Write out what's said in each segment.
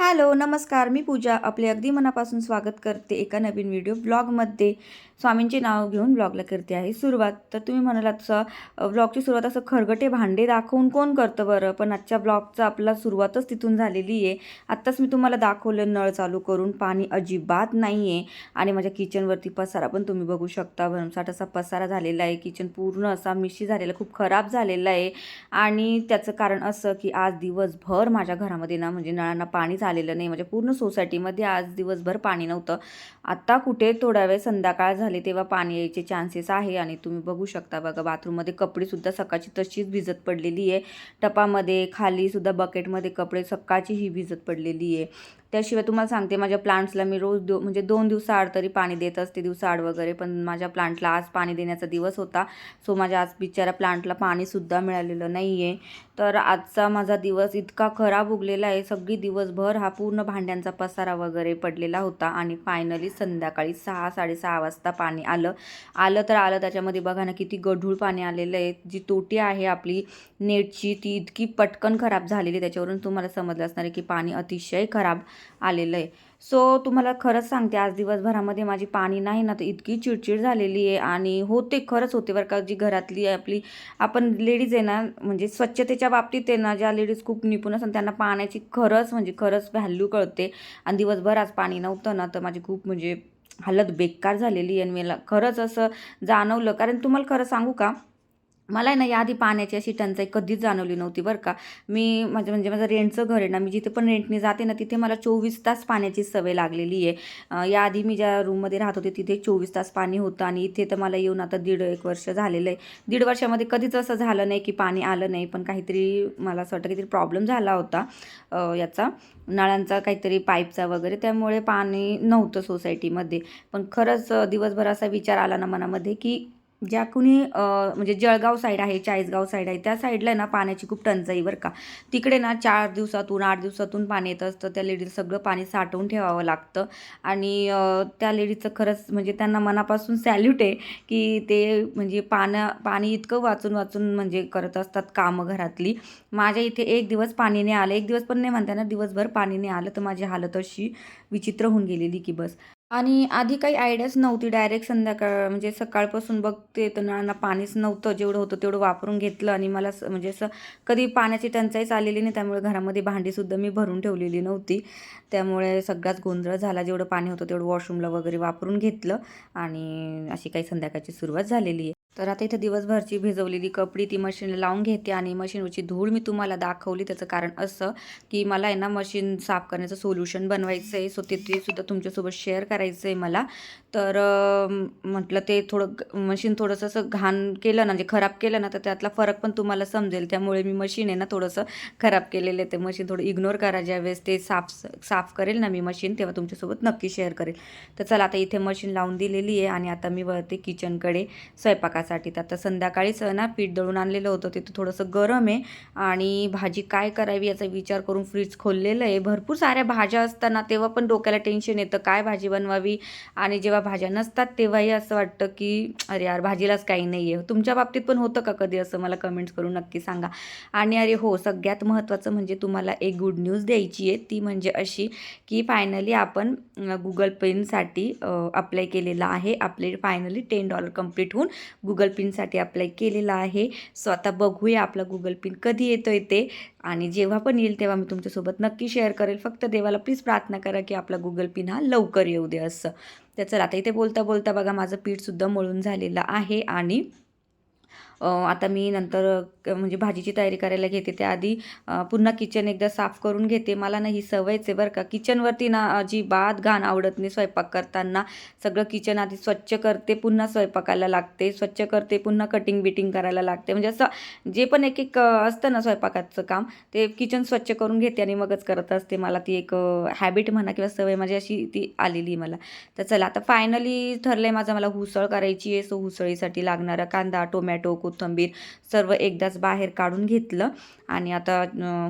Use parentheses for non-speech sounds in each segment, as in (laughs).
Hello नमस्कार. मी पूजा. आपले अगदी मनापासून स्वागत करते एका नवीन व्हिडिओ ब्लॉगमध्ये. स्वामींचे नाव घेऊन ब्लॉगला करते आहे सुरुवात. तर तुम्ही म्हणालात तसं ब्लॉगची सुरुवात असं खरगटे भांडे दाखवून कोण करतं बरं? पण आजच्या ब्लॉगचा आपला सुरुवातच तिथून झालेली आहे. आत्ताच मी तुम्हाला दाखवलं नळ चालू करून पाणी अजिबात नाही आहे आणि माझ्या किचनवरती पसारा पण तुम्ही बघू शकता. भरमसाठ असा पसारा झालेला आहे. किचन पूर्ण असा मिशी झालेला खूप खराब झालेला आहे. आणि त्याचं कारण असं की आज दिवसभर माझ्या घरामध्ये ना म्हणजे नळांना पाणी झालेलं नाही. म्हणजे पूर्ण सोसायटीमध्ये आज दिवसभर पाणी नव्हतं. आत्ता कुठे थोडा वेळ संध्याकाळ झाले तेव्हा पाणी यायचे चान्सेस आहे आणि तुम्ही बघू शकता बघा बाथरूममध्ये कपडेसुद्धा सकाळची तशीच भिजत पडलेली आहे. टपामध्ये खालीसुद्धा बकेटमध्ये कपडे सकाळची ही भिजत पडलेली आहे. त्याशिवाय तुम्हाला सांगते माझ्या प्लांट्सला मी रोज दो म्हणजे दोन दिवसाआड तरी पाणी देत असते दिवसाआड वगैरे. पण माझ्या प्लांटला आज पाणी देण्याचा दिवस होता. सो माझ्या आज बिचारा प्लांटला पाणीसुद्धा मिळालेलं नाही आहे तर आजचा माझा दिवस इतका खराब उगलेला आहे. सगळी दिवसभर हा पूर्ण भांड्यांचा पसारा वगैरे पडलेला होता आणि फायनली संध्याकाळी सहा साडेसहा वाजता पाणी आलं. आलं तर आलं त्याच्यामध्ये बघा ना किती गढूळ पाणी आलेलं आहे. जी तोटी आहे आपली नेटची ती इतकी पटकन खराब झालेली त्याच्यावरून तुम्हाला समजलं असणार आहे की पाणी अतिशय खराब आलेलं आहे. सो तुम्हाला खरंच सांगते आज दिवसभरामध्ये माझी पाणी नाही ना तर इतकी चिडचिड झालेली आहे आणि होते खरंच होते बरं का जी घरातली आपली. आपण लेडीज आहे ना म्हणजे स्वच्छतेच्या बाबतीत आहे ना ज्या लेडीज खूप निपुण असतात त्यांना पाण्याची खरंच म्हणजे खरंच व्हॅल्यू कळते. आणि दिवसभर आज पाणी नव्हतं ना तर माझी खूप म्हणजे हालत बेकार झालेली आणि मला खरंच असं जाणवलं. कारण तुम्हाला खरं सांगू का मला आहे ना याआधी पाण्याची अशी टंचाई कधीच जाणवली नव्हती बरं का. मी माझं म्हणजे माझं रेंटचं घर आहे ना मी जिथे पण रेंटने जाते ना तिथे मला चोवीस तास पाण्याची सवय लागलेली आहे. याआधी मी ज्या रूममध्ये राहत होते तिथे चोवीस तास पाणी होतं आणि इथे तर मला येऊन आता दीड एक वर्ष झालेलं आहे. दीड वर्षामध्ये कधीच असं झालं नाही की पाणी आलं नाही पण काहीतरी मला असं वाटतं काहीतरी प्रॉब्लेम झाला होता. याचा नळांचा काहीतरी पाईपचा वगैरे त्यामुळे पाणी नव्हतं सोसायटीमध्ये पण खरंच दिवसभर असा विचार आला ना मनामध्ये की ज्या कुणी म्हणजे जळगाव साईड आहे चाळीसगाव साईड आहे त्या साईडला ना पाण्याची खूप टंचाई बरं का. तिकडे ना चार दिवसातून आठ दिवसातून पाणी येत असतं त्या लेडीज सगळं पाणी साठवून ठेवावं लागतं. आणि त्या लेडीजचं खरंच म्हणजे त्यांना मनापासून सॅल्यूट आहे की ते म्हणजे पानं पाणी इतकं वाचून वाचून म्हणजे करत असतात कामं घरातली. माझ्या इथे एक दिवस पाणी नाही आलं एक दिवस पण नाही म्हणता ना दिवसभर पाणी नाही आलं तर माझी हालत अशी विचित्र होऊन गेलेली की बस. आणि आधी काही आयडियाच नव्हती. डायरेक्ट संध्याकाळ म्हणजे सकाळपासून बघते तर नळांना पाणीच नव्हतं. जेवढं होतं तेवढं वापरून घेतलं आणि मला म्हणजे असं कधी पाण्याची टंचाईच आलेली नाही. त्यामुळे घरामध्ये भांडीसुद्धा मी भरून ठेवलेली नव्हती. त्यामुळे सगळाच गोंधळ झाला. जेवढं पाणी होतं तेवढं वॉशरूमला वगैरे वापरून घेतलं आणि अशी काही संध्याकाळची सुरुवात झालेली आहे. तर आता इथं दिवसभरची भिजवलेली कपडी ती मशीनला लावून घेते आणि मशीनवरची धूळ मी तुम्हाला दाखवली. त्याचं कारण असं की मला आहे ना मशीन साफ करण्याचं सोल्युशन बनवायचं आहे सो ते सुद्धा तुमच्यासोबत शेअर करायचं आहे मला. तर म्हटलं ते थोडं मशीन थोडंसं असं घाण केलं ना म्हणजे खराब केलं ना तर त्यातला फरक पण तुम्हाला समजेल. त्यामुळे मी मशीन आहे ना थोडंसं खराब केलेलं आहे. ते मशीन थोडं इग्नोर करा ज्यावेळेस ते साफ साफ करेल ना मी मशीन तेव्हा तुमच्यासोबत नक्की शेअर करेल. तर चला आता इथे मशीन लावून दिलेली आहे आणि आता मी वळते किचनकडे स्वयंपाक स्वयंपाकासाठी तर आता संध्याकाळीच ना पीठ दळून आणलेलं होतं. तिथं थोडंसं गरम आहे. आणि भाजी काय करावी याचा विचार करून फ्रीज खोललेलं आहे. भरपूर साऱ्या भाज्या असताना तेव्हा पण डोक्याला टेन्शन येतं. काय भाजी बनवावी? आणि जेव्हा भाज्या नसतात तेव्हाही असं वाटतं की अरे यार भाजीलाच काही नाही आहे तुमच्या बाबतीत पण होतं का कधी असं? मला कमेंट्स करून नक्की सांगा. आणि अरे हो सगळ्यात महत्त्वाचं म्हणजे तुम्हाला एक गुड न्यूज द्यायची आहे. ती म्हणजे अशी की फायनली आपण गुगल पेनसाठी अप्लाय केलेला आहे. आपले फायनली टेन डॉलर कंप्लीट होऊन गुगल पिनसाठी अप्लाय केलेला आहे. सो आता बघूया आपला गुगल पिन कधी येतो आहे ते. आणि जेव्हा पण येईल तेव्हा मी तुमच्यासोबत नक्की शेअर करेल. फक्त देवाला प्लीज प्रार्थना करा की आपला गुगल पिन हा लवकर येऊ दे असं. तर चला आता इथे बोलता बोलता बघा माझं पीठसुद्धा मळून झालेलं आहे आणि आता मी नंतर म्हणजे भाजीची तयारी करायला घेते. त्याआधी पुन्हा किचन एकदा साफ करून घेते. मला ना ही सवयच आहे बरं का. किचनवरती ना अजिबात घाण आवडत नाही स्वयंपाक करताना. सगळं किचन आधी स्वच्छ करते पुन्हा स्वयंपाकाला लागते. स्वच्छ करते पुन्हा कटिंग बिटिंग करायला लागते. म्हणजे असं जे पण एक एक असतं ना स्वयंपाकाचं काम ते किचन स्वच्छ करून घेते आणि मगच करत असते. मला ती एक हॅबिट म्हणा किंवा सवय माझी अशी ती आलेली मला. तर चला आता फायनली ठरलं आहे माझं मला हुसळ करायची आहे. सो हुसळीसाठी लागणारा कांदा टोमॅटो कोथिंबीर सर्व एकदाच बाहेर काढून घेतलं आणि आता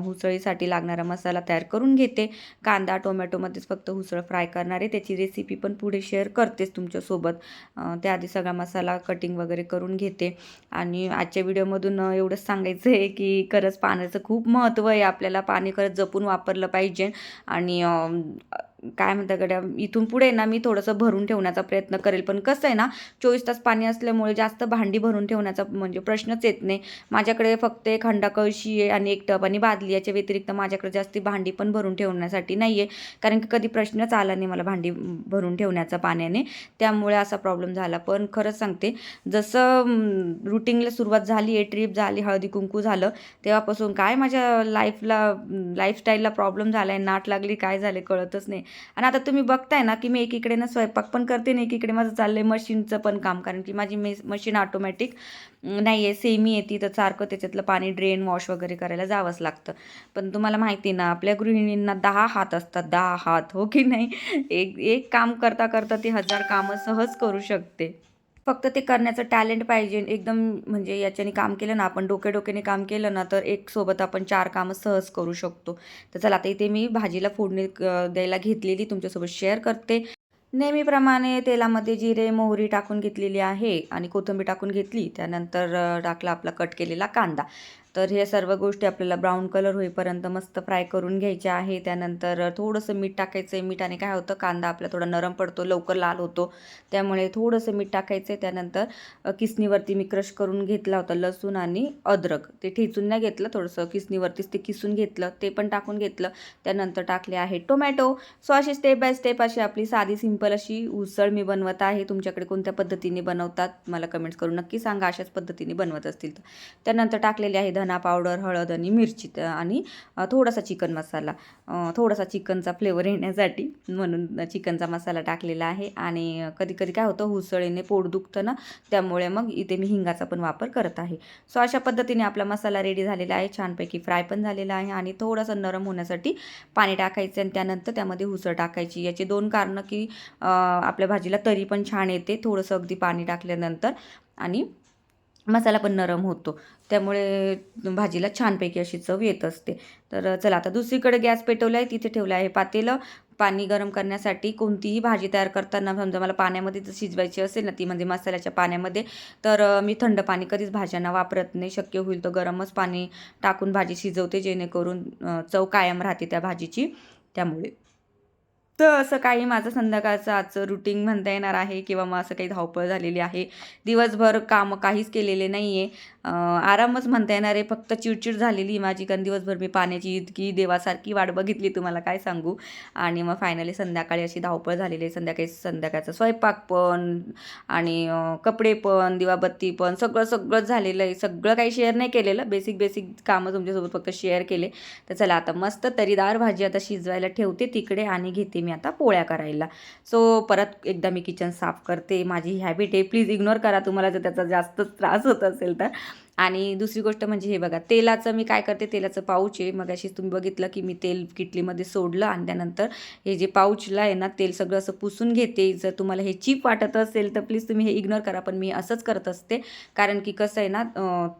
हुसळीसाठी लागणारा मसाला तयार करून घेते. कांदा टोमॅटोमध्येच फक्त हुसळ फ्राय करणार आहे. त्याची रेसिपी पण पुढे शेअर करतेच तुमच्यासोबत. त्याआधी सगळा मसाला कटिंग वगैरे करून घेते. आणि आजच्या व्हिडिओमधून एवढंच सांगायचं आहे की खरंच पाण्याचं खूप महत्त्व आहे. आपल्याला पाणी खरंच जपून वापरलं पाहिजे. आणि काय म्हणता गड्या इथून पुढे ना मी थोडंसं भरून ठेवण्याचा प्रयत्न करेल. पण कसं आहे ना चोवीस तास पाणी असल्यामुळे जास्त भांडी भरून ठेवण्याचा म्हणजे प्रश्नच येत नाही. माझ्याकडे फक्त एक हंडा कळशी आहे आणि एक टब आणि बादली याच्या व्यतिरिक्त माझ्याकडे जास्ती भांडी पण भरून ठेवण्यासाठी नाही आहे कारण की कधी प्रश्नच आला नाही मला भांडी भरून ठेवण्याचा पाण्याने. त्यामुळे असा प्रॉब्लेम झाला. पण खरंच सांगते जसं रुटीनला सुरुवात झाली आहे ट्रीप झाली हळदी कुंकू झालं तेव्हापासून काय माझ्या लाईफला लाईफस्टाईलला प्रॉब्लेम झाला आहे नाट लागली काय झाले कळतच नाही. आणि आता तुम्ही बघताय ना की मी एकीकडे ना स्वयंपाक पण करते ना एकीकडे माझं चाललं आहे मशीनचं पण काम. कारण की माझी मेस मशीन ऑटोमॅटिक नाही आहे. सेमी येते तर सारखं त्याच्यातलं पाणी ड्रेन वॉश वगैरे करायला जावंच लागतं. पण तुम्हाला माहिती आहे ना आपल्या गृहिणींना दहा हात असतात. दहा हात हो की नाही? एक एक काम करता करता ती हजार कामं सहज करू शकते. फक्त ते करण्याचं टॅलेंट पाहिजे. एकदम म्हणजे याच्याने काम केलं ना आपण डोके डोक्याने काम केलं ना तर एक सोबत आपण चार कामं सहज करू शकतो. तर चला आता इथे मी भाजीला फोडणी द्यायला घेतलेली तुमच्यासोबत शेअर करते. नेहमीप्रमाणे तेलामध्ये जिरे मोहरी टाकून घेतलेली आहे आणि कोथिंबीर टाकून घेतली. त्यानंतर टाकला आपला कट केलेला कांदा. तर हे सर्व गोष्टी आपल्याला ब्राऊन कलर होईपर्यंत मस्त फ्राय करून घ्यायच्या आहे. त्यानंतर थोडंसं मीठ टाकायचं आहे मीठाने काय होतं? कांदा आपला थोडा नरम पडतो लवकर लाल होतो. त्यामुळे थोडंसं मीठ टाकायचं आहे त्यानंतर किसनीवरती किसणीवरती मी क्रश करून घेतला होता लसूण आणि अद्रक. ते ठेचून नाही घेतलं थोडंसं किसणीवरतीच ते किसून घेतलं. ते पण टाकून घेतलं. त्यानंतर टाकले आहे टोमॅटो सो अशी स्टेप बाय स्टेप अशी आपली साधी सिंपल अशी उसळ मी बनवत आहे. तुमच्याकडे कोणत्या पद्धतीने बनवतात? मला कमेंट्स करून नक्की सांगा. अशाच पद्धतीने बनवत असतील तर. त्यानंतर टाकलेले आहे धना पावडर हळद आणि मिरची आणि थोडासा चिकन मसाला. थोडासा चिकनचा फ्लेवर येण्यासाठी म्हणून चिकनचा मसाला टाकलेला आहे. आणि कधी कधी काय होतं हुसळीने पोट दुखतं ना त्यामुळे मग इथे मी हिंगाचा पण वापर करत आहे. सो अशा पद्धतीने आपला मसाला रेडी झालेला आहे. छानपैकी फ्राय पण झालेला आहे आणि थोडासा नरम होण्यासाठी पाणी टाकायचं आणि त्यानंतर त्यामध्ये उसळ टाकायची. याची दोन कारणं की आपल्या भाजीला तरी पण छान येते. थोडंसं अगदी पाणी टाकल्यानंतर आणि मसाला पण नरम होतो. त्यामुळे भाजीला छानपैकी अशी चव येत असते. तर चला आता दुसरीकडे गॅस पेटवला आहे तिथे ठेवलं आहे पातेलं. पाणी गरम करण्यासाठी कोणतीही भाजी तयार करताना समजा मला पाण्यामध्ये जर शिजवायची असेल ना ती म्हणजे मसाल्याच्या पाण्यामध्ये तर मी थंड पाणी कधीच भाज्यांना वापरत नाही. शक्य होईल तर गरमच पाणी टाकून भाजी शिजवते जेणेकरून चव कायम राहते त्या भाजीची. त्यामुळे. तर असं काही माझं संध्याकाळचं आजचं रुटीन म्हणता येणार आहे किंवा मग असं काही धावपळ झालेली आहे. दिवसभर कामं काहीच केलेले नाही आहे आरामच म्हणता येणार आहे. फक्त चिडचिड झालेली माझी. कारण दिवसभर मी पाण्याची इतकी देवासारखी वाट बघितली तुम्हाला काय सांगू? आणि मग फायनली संध्याकाळी अशी धावपळ झालेली आहे. संध्याकाळी संध्याकाळचा स्वयंपाक पण आणि कपडे पण दिवाबत्ती पण सगळं सगळंच झालेलं आहे. सगळं काही शेअर नाही केलेलं. बेसिक बेसिक कामं तुमच्यासोबत फक्त शेअर केले. तर चला आता मस्त तरीदार भाजी आता शिजवायला ठेवते तिकडे आणि घेते मी आता पोळ्या करायला. सो परत एकदा मी किचन साफ करते. माझी हॅबिट आहे. प्लीज इग्नोर करा तुम्हाला जर त्याचा जास्त त्रास होत असेल तर. आणि दुसरी गोष्ट म्हणजे हे बघा तेलाचं मी काय करते तेलाचं पाऊच आहे. मग अशीच तुम्ही बघितलं की मी तेल किटलीमध्ये सोडलं आणि त्यानंतर हे जे पाऊचला आहे ना तेल सगळं असं पुसून घेते. जर तुम्हाला हे चीप वाटत असेल तर प्लीज तुम्ही हे इग्नोर करा पण मी असंच करत असते. कारण की कसं आहे ना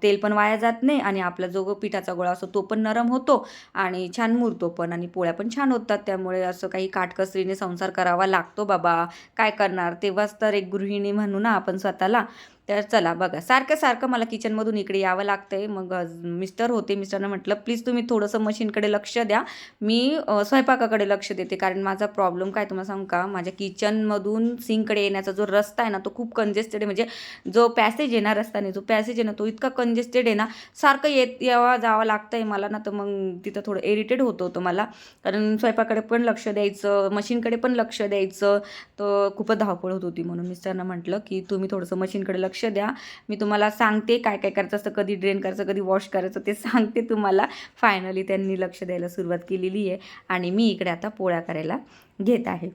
तेल पण वाया जात नाही आणि आपला जो पिठाचा गोळा असतो तो पण नरम होतो आणि छान मुरतो पण आणि पोळ्या पण छान होतात. त्यामुळे असं काही काटकसरीने संसार करावा लागतो बाबा. काय करणार? तेव्हाच तर एक गृहिणी म्हणू ना आपण स्वतःला. तर चला बघा. सारखं सारखं मला किचनमधून इकडे यावं लागतं आहे मग मिस्टर होते. मिस्टरनं म्हटलं प्लीज तुम्ही थोडंसं मशीनकडे लक्ष द्या. मी स्वयंपाकाकडे लक्ष देते. कारण माझा प्रॉब्लेम काय तुम्हाला सांगू का? माझ्या किचनमधून सिंककडे येण्याचा जो रस्ता आहे ना तो खूप कंजेस्टेड आहे. म्हणजे जो पॅसेज आहे ना रस्त्याने जो पॅसेज आहे ना तो इतका कंजेस्टेड आहे ना सारखं येत यावा जावं लागतं आहे मला ना. तर मग तिथं थोडं इरिटेड होत होतं मला. कारण स्वयंपाकाकडे पण लक्ष द्यायचं मशीनकडे पण लक्ष द्यायचं. तर खूपच धावपळ होत होती म्हणून मिस्टरनं म्हटलं की तुम्ही थोडंसं मशीनकडे लक्ष लक्ष द्या. मी तुम्हाला सांगते काय काय करायचं असतं कधी ड्रेन करायचं कधी वॉश करायचं ते सांगते तुम्हाला. फायनली त्यांनी लक्ष द्यायला सुरुवात केलेली आहे आणि मी इकडे आता पोळ्या करायला घेत आहे.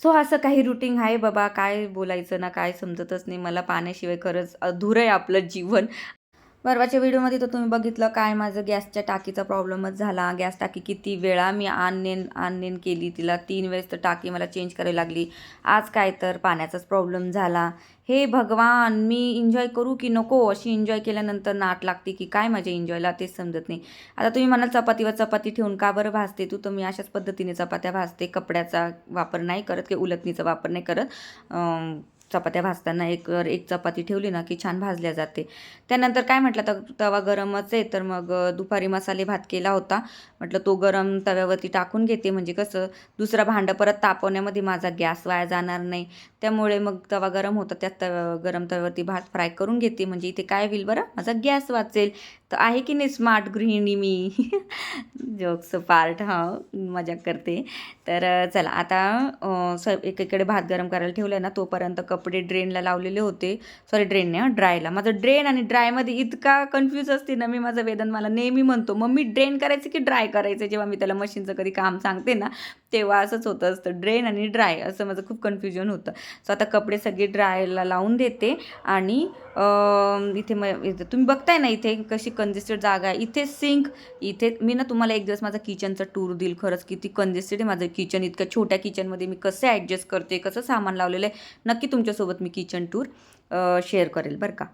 सो असं काही रुटीन आहे बाबा काय बोलायचं ना काय समजतच नाही. मला पाण्याशिवाय खरंच अधुरं आहे आपलं जीवन. परवाच्या व्हिडिओमध्ये तर तुम्ही बघितलं काय माझं गॅसच्या टाकीचा प्रॉब्लेमच झाला. गॅस टाकी किती वेळा मी आणनेन आणनेन केली. तिला तीन वेळेस तर टाकी मला चेंज करावी लागली. आज काय तर पाण्याचाच प्रॉब्लेम झाला. हे भगवान मी एन्जॉय करू की नको? अशी एन्जॉय केल्यानंतर नाट लागते की काय माझ्या एन्जॉयला? तेच समजत नाही. आता तुम्ही म्हणाल चपातीवर चपाती ठेवून का बरं भाजते तू? तर मी अशाच पद्धतीने चपात्या भाजते. कपड्याचा वापर नाही करत की उलटणीचा वापर नाही करत. चपात्या भाजताना एक एक चपाती ठेवली ना की छान भाजल्या जाते. त्यानंतर काय म्हटलं तर तवा गरमच आहे तर मग दुपारी मसाले भात केला होता. म्हटलं तो गरम तव्यावरती टाकून घेते. म्हणजे कसं दुसरं भांडं परत तापवण्यामध्ये माझा गॅस वाया जाणार नाही. त्यामुळे मग तवा गरम होता. त्यात तव गरम तव्यावरती भात फ्राय करून घेते. म्हणजे इथे काय होईल बरं माझा गॅस वाचेल. तर आहे की नाही स्मार्ट गृहिणी मी? (laughs) जोक्स पार्ट हा मजा करते. तर चला आता अ, स एकीकडे भात गरम करायला ठेवलं ना तोपर्यंत कप कपडे ड्रेनला लावलेले होते. सॉरी ड्रेन नाही ड्रायला माझं ड्रेन आणि ड्रायमध्ये इतका कन्फ्यूज असते ना मी माझा वेदन मला नेहमी म्हणतो मग मी ड्रेन करायचं की ड्राय करायचं? जेव्हा मी त्याला मशीनचं कधी काम सांगते ना तेव्हा असंच होतं असतं ड्रेन आणि ड्राय असं माझं खूप कन्फ्युजन होतं. सो आता कपडे सगळे ड्रायला लावून देते आणि इथे मग इथे तुम्ही बघताय ना इथे कशी कंजेस्टेड जागा आहे. इथे सिंक इथे मी ना तुम्हाला एक दिवस माझा किचनचा टूर देईल खरंच किती कंजेस्टेड आहे माझं किचन इतक्या छोट्या किचनमध्ये मी कसं ॲडजस्ट करते कसं सामान लावलेलं आहे. नक्की तुमच्यासोबत मी किचन टूर शेअर करेल बरं का.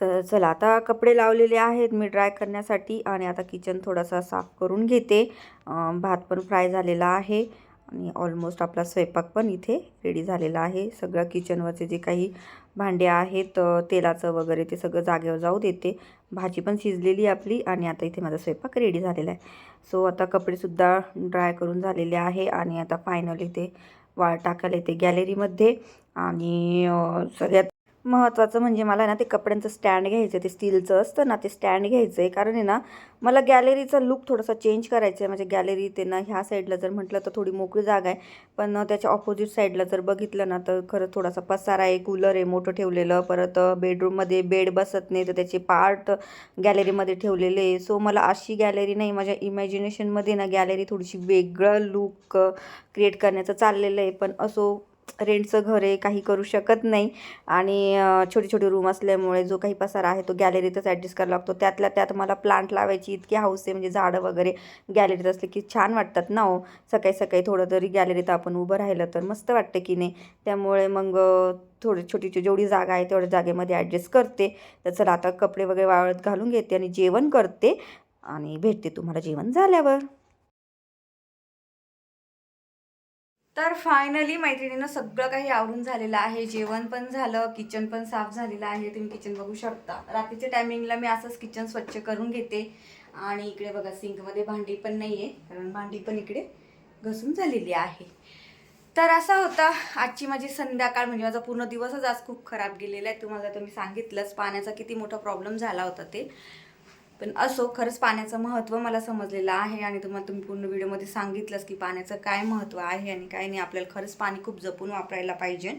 तर चला आता कपडे लावलेले आहेत मी ड्राय करण्यासाठी आणि आता किचन थोडासा साफ करून घेते. भात पण फ्राय झालेला आहे आणि ऑलमोस्ट आपला स्वयंपाक पण इथे रेडी झालेला आहे. सगळं किचनवरचे जे काही भांडे आहेत तेलाचं वगैरे ते सगळं जागेवर जाऊ देते. भाजी पण शिजलेली आपली आणि आता इथे माझा स्वयंपाक रेडी झालेला आहे. सो आता कपडेसुद्धा ड्राय करून झालेले आहे आणि आता फायनली ते वाळ टाकायला येते गॅलरीमध्ये आणि सगळ्यात महत्त्वाचं म्हणजे मला ना ते कपड्यांचं स्टँड घ्यायचं आहे ते स्टीलचं असतं ना ते स्टँड घ्यायचं आहे. कारण आहे ना मला गॅलरीचा लुक थोडासा चेंज करायचा आहे. म्हणजे गॅलरी ते ना ह्या साईडला जर म्हटलं तर थोडी मोकळी जागा आहे. पण त्याच्या ऑपोजिट साईडला जर बघितलं ना तर खरं थोडासा पसारा आहे कूलर आहे मोठं ठेवलेलं. परत बेडरूममध्ये बेड बसत नाही तर त्याचे पार्ट गॅलरीमध्ये ठेवलेले आहे. सो मला अशी गॅलरी नाही माझ्या इमॅजिनेशनमध्ये ना गॅलरी थोडीशी वेगळं लुक क्रिएट करण्याचं चाललेलं आहे. पण असो रेंटचं घर आहे काही करू शकत नाही. आणि छोटे छोटे रूम असल्यामुळे जो काही पसारा आहे तो गॅलरीतच ॲडजस्ट करावा लागतो. त्यातल्या त्यात मला प्लांट लावायची इतकी हाऊस आहे म्हणजे झाडं वगैरे गॅलरीत असले की छान वाटतात ना हो. सकाळी सकाळी थोडं तरी गॅलरीत आपण उभं राहिलं तर मस्त वाटतं की नाही. त्यामुळे मग थोडी छोटी जेवढी जागा आहे तेवढ्या जागेमध्ये ॲडजस्ट करते. तर चला आता कपडे वगैरे वाळत घालून घेते आणि जेवण करते. आणि भेटते तुम्हाला जेवण झाल्यावर. तर फायनली मैत्रिणीनं सगळं काही आवरून झालेलं आहे. जेवण पण झालं किचन पण साफ झालेलं आहे. तुम्ही किचन बघू शकता. रात्रीच्या टायमिंगला मी असंच किचन स्वच्छ करून घेते. आणि इकडे बघा सिंकमध्ये भांडी पण नाही आहे कारण भांडी पण इकडे घसून झालेली आहे. तर असा होता आजची माझी संध्याकाळ. म्हणजे माझा पूर्ण दिवसच आज खूप खराब गेलेला आहे. तुम्हाला तर मी सांगितलंच पाण्याचा किती मोठा प्रॉब्लेम झाला होता ते. पण असो खरंच पाण्याचं महत्त्व मला समजलेलं आहे आणि तुम्हाला तुम्ही पूर्ण व्हिडिओमध्ये सांगितलंच की पाण्याचं काय महत्त्व आहे आणि काय नाही. आपल्याला खरंच पाणी खूप जपून वापरायला पाहिजे.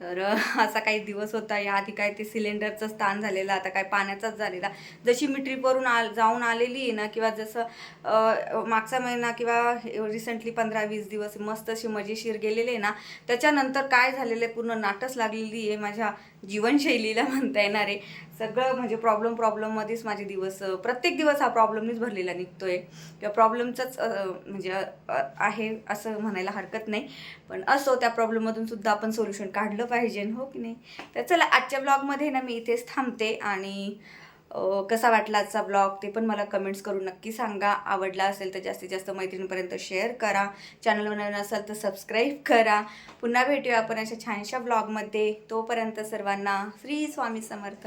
तर असा काही दिवस होता. याआधी काय ते सिलेंडरचं स्थान झालेलं आता काय पाण्याचाच झालेला. जशी मी ट्रिपवरून आ जाऊन आलेली आहे ना किंवा जसं मागचा महिना किंवा रिसेंटली पंधरा वीस दिवस मस्त अशी मजेशीर गेलेले आहे ना त्याच्यानंतर काय झालेलं आहे पूर्ण नाटच लागलेली आहे. माझ्या जीवनशैलीला म्हणता येणार. आहे सगळं म्हणजे प्रॉब्लेम प्रॉब्लेममध्येच माझे दिवस प्रत्येक दिवस हा प्रॉब्लेमनीच भरलेला निघतो आहे किंवा प्रॉब्लेमचाच म्हणजे आहे असं म्हणायला हरकत नाही. पण असो त्या प्रॉब्लेममधून सुद्धा आपण सोल्युशन काढलं पाहिजे हो की नाही? तर चला आजच्या ब्लॉगमध्ये ना मी इथेच थांबते आणि कसा वाटला आजचा ब्लॉग ते पण मला कमेंट्स करून नक्की सांगा. आवडला असेल तर जास्तीत जास्त मैत्रिणीपर्यंत शेअर करा. चॅनल नवीन असाल तर सबस्क्राईब करा. पुन्हा भेटूया आपण अशा छानशा ब्लॉगमध्ये तोपर्यंत सर्वांना श्री स्वामी समर्थ.